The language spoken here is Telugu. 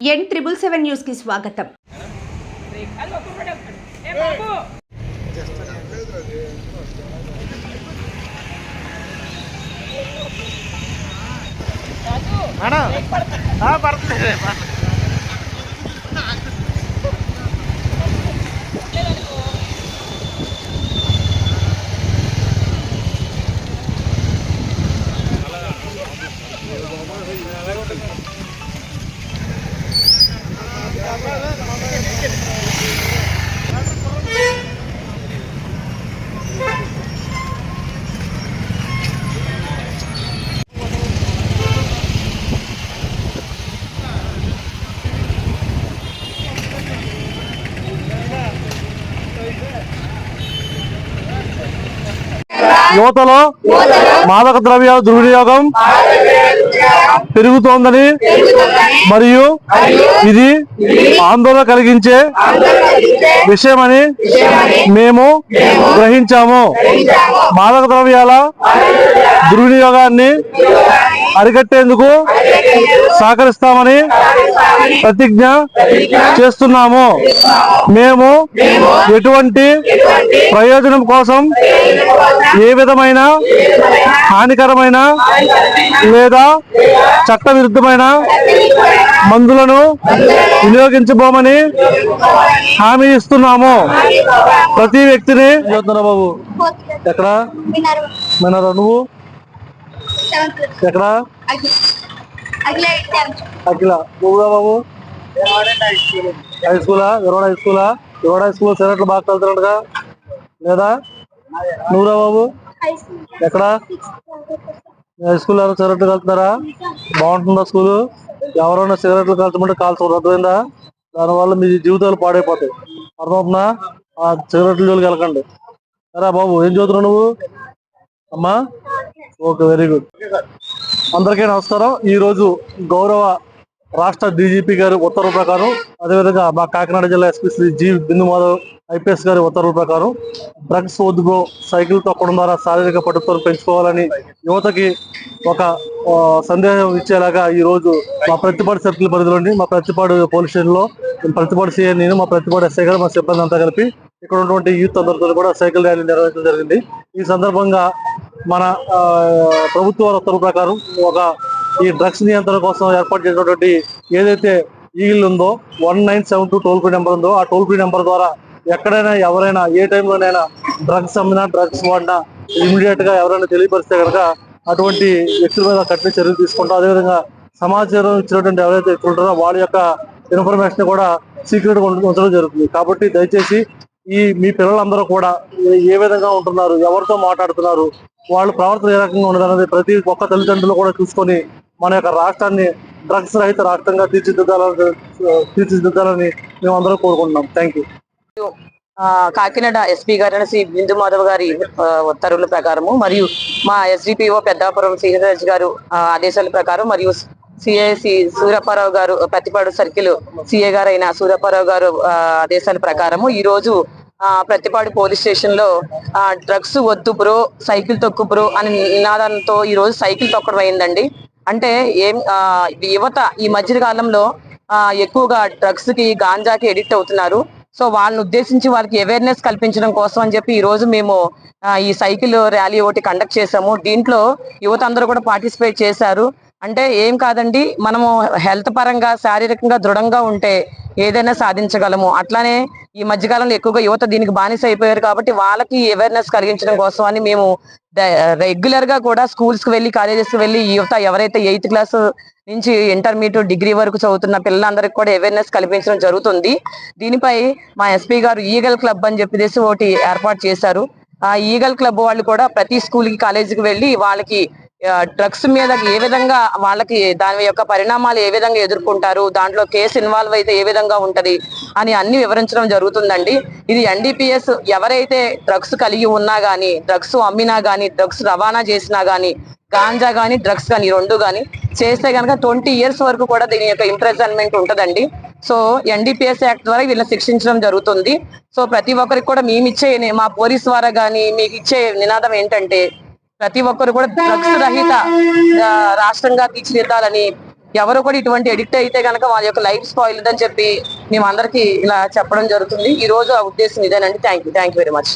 ఎన్ ట్రిపుల్ సెవెన్ న్యూస్కి స్వాగతం. అన్నా పడుతుంది. యువతలో మాదక ద్రవ్యాల దుర్వినియోగం పెరుగుతోందని మరియు ఇది ఆందోళన కలిగించే విషయమని మేము గ్రహించాము. మాదక ద్రవ్యాల దుర్వినియోగాన్ని అరికట్టేందుకు సహకరిస్తామని ప్రతిజ్ఞ చేస్తున్నాము. మేము ఎటువంటి ప్రయోజనం కోసం ఏ విధమైన హానికరమైన లేదా చట్ట విరుద్ధమైన మందులను వినియోగించబోమని హామీ ఇస్తున్నాము. ప్రతి వ్యక్తిని బాబు ఎక్కడ? వినరా నువ్వు? ఎక్కడ? అఖిల నువ్వుగా బాబు. హై స్కూలా విరవాడ హై స్కూలా విరవాడ హై స్కూల్ సెలెక్ట్లు బాగా కలుతున్నట్టుగా లేదా? నువ్వురా బాబు. ఎక్కడ? హై స్కూల్ సిగరెట్లు కలుతున్నారా బాగుంటుందా స్కూల్? ఎవరైనా సిగరెట్లు కలుతమంటే కాల్చడం అర్థమైందా? దానివల్ల మీ జీవితాలు పాడైపోతాయి. అర్థమవుతుందా? ఆ సిగరెట్లు జోలికి వెళ్ళకండి. సరే బాబు ఏం చదువుతున్నావు నువ్వు? అమ్మా? ఓకే వెరీ గుడ్ అందరికీ నమస్కారం. ఈ రోజు గౌరవ రాష్ట్ర డీజీపీ గారి ఉత్తర్వుల ప్రకారం అదేవిధంగా మా కాకినాడ జిల్లా SP Shri G Bindu Madhav IPS గారి ఉత్తర్వుల ప్రకారం డ్రగ్స్ వద్దుగో సైకిల్ తొక్కడం ద్వారా శారీరక పట్టుదలను పెంచుకోవాలని యువతకి ఒక సందేశం ఇచ్చేలాగా ఈ రోజు మా ప్రతిపాడు సర్కిల్ పరిధిలోని మా ప్రతిపాడు పోలీస్ స్టేషన్లో ప్రతిపాడు సీఐ నేను మా ప్రతిపాడు ఎస్ఐ గారు మా సిబ్బంది అంతా కలిపి ఇక్కడ ఉన్నటువంటి యూత్ అందరితో కూడా సైకిల్ ర్యాలీ నిర్వహించడం జరిగింది. ఈ సందర్భంగా మన ప్రభుత్వ ఉత్తర్వు ప్రకారం ఒక ఈ డ్రగ్స్ నియంత్రణ కోసం ఏర్పాటు చేసినటువంటి ఏదైతే ఈగిల్ ఉందో one nine seven two toll free number ఉందో ఆ టోల్ ఫ్రీ నెంబర్ ద్వారా ఎక్కడైనా ఎవరైనా ఏ టైంలోనైనా డ్రగ్స్ అమ్మినా డ్రగ్స్ వాడినా ఇమీడియట్గా ఎవరైనా తెలియపరిస్తే కనుక అటువంటి వ్యక్తుల మీద కఠిన చర్యలు తీసుకుంటాం అదేవిధంగా సమాచారం ఇచ్చినటువంటి ఎవరైతే వ్యక్తులు ఉంటారో వాళ్ళ యొక్క ఇన్ఫర్మేషన్ కూడా సీక్రెట్గా ఉంచడం జరుగుతుంది. కాబట్టి దయచేసి ఈ మీ పిల్లలందరూ కూడా ఏ విధంగా ఉంటున్నారు ఎవరితో మాట్లాడుతున్నారు వాళ్ళు ప్రవర్తన ఏ రకంగా ఉండదన్నది ప్రతి ఒక్క తల్లిదండ్రులు కూడా చూసుకొని మన యొక్క రాష్ట్రాన్ని డ్రగ్స్ రహిత రాష్ట్రంగా తీర్చిదిద్దాలని తీర్చిదిద్దాలని మేము అందరూ కోరుకుంటున్నాం థ్యాంక్ యూ కాకినాడ ఎస్పీ గారైన శ్రీ బిందు మాధవ్ గారి ఉత్తర్వుల ప్రకారము మరియు మా ఎస్డిపిఓ పెద్దాపురం శ్రీహరాజ్ గారు ఆదేశాల ప్రకారం మరియు సిఐసి సూర్యప్పారావు గారు ప్రతిపాడు సర్కిల్ సిఏ గారైన సూర్యప్పారావు గారు ఆదేశాల ప్రకారము ఈ రోజు ప్రతిపాడు పోలీస్ స్టేషన్లో డ్రగ్స్ వద్దు బ్రో సైకిల్ తొక్కు బ్రో అని నినాదంతో ఈ రోజు సైకిల్ తొక్కడం అయిందండి. అంటే ఏం యువత ఈ మధ్య కాలంలో ఎక్కువగా డ్రగ్స్కి గాంజాకి ఎడిక్ట్ అవుతున్నారు. సో వాళ్ళని ఉద్దేశించి వాళ్ళకి అవేర్నెస్ కల్పించడం కోసం అని చెప్పి ఈ రోజు మేము ఈ సైకిల్ ర్యాలీ ఒకటి కండక్ట్ చేసాము దీంట్లో యువత అందరూ కూడా పార్టిసిపేట్ చేశారు. అంటే ఏం కాదండి మనము హెల్త్ పరంగా శారీరకంగా దృఢంగా ఉంటే ఏదైనా సాధించగలము. అట్లానే ఈ మధ్యకాలంలో ఎక్కువగా యువత దీనికి బానిస అయిపోయారు కాబట్టి వాళ్ళకి అవేర్నెస్ కలిగించడం కోసం అని మేము రెగ్యులర్గా కూడా స్కూల్స్కి వెళ్ళి కాలేజెస్కి వెళ్ళి యువత ఎవరైతే ఎయిత్ క్లాస్ నుంచి ఇంటర్మీడియట్ డిగ్రీ వరకు చదువుతున్న పిల్లలందరికీ కూడా అవేర్నెస్ కల్పించడం జరుగుతుంది. దీనిపై మా ఎస్పీ గారు ఈగల్ క్లబ్ అని చెప్పేసి ఒకటి ఏర్పాటు చేశారు. ఆ ఈగల్ క్లబ్ వాళ్ళు కూడా ప్రతి స్కూల్కి కాలేజీకి వెళ్ళి వాళ్ళకి డ్రగ్స్ మీద ఏ విధంగా వాళ్ళకి దాని యొక్క పరిణామాలు ఏ విధంగా ఎదుర్కొంటారు దాంట్లో కేసు ఇన్వాల్వ్ అయితే ఏ విధంగా ఉంటది అని అన్ని వివరించడం జరుగుతుందండి. ఇది ఎన్డీపీఎస్ ఎవరైతే డ్రగ్స్ కలిగి ఉన్నా గానీ డ్రగ్స్ అమ్మినా గానీ డ్రగ్స్ రవాణా చేసినా గానీ గాంజా గానీ డ్రగ్స్ గానీ రెండు గానీ చేస్తే కనుక ట్వంటీ ఇయర్స్ వరకు కూడా దీని యొక్క ఇంప్రెజన్మెంట్ ఉంటదండి. సో ఎన్డీపీఎస్ యాక్ట్ ద్వారా వీళ్ళని శిక్షించడం జరుగుతుంది. సో ప్రతి ఒక్కరికి కూడా మేము ఇచ్చే మా పోలీస్ ద్వారా గానీ మీకు ఇచ్చే నినాదం ఏంటంటే ప్రతి ఒక్కరు కూడా డ్రగ్స్ రహిత రాష్ట్రంగా తీర్చిదిద్దాలని ఎవరు కూడా ఇటువంటి ఎడిక్ట్ అయితే కనుక వాళ్ళ యొక్క లైఫ్ స్పాయిల్ అని చెప్పి మేము అందరికి ఇలా చెప్పడం జరుగుతుంది. ఈ రోజు ఆ ఉద్దేశం ఇదేనండి. Thank you. Thank you very much.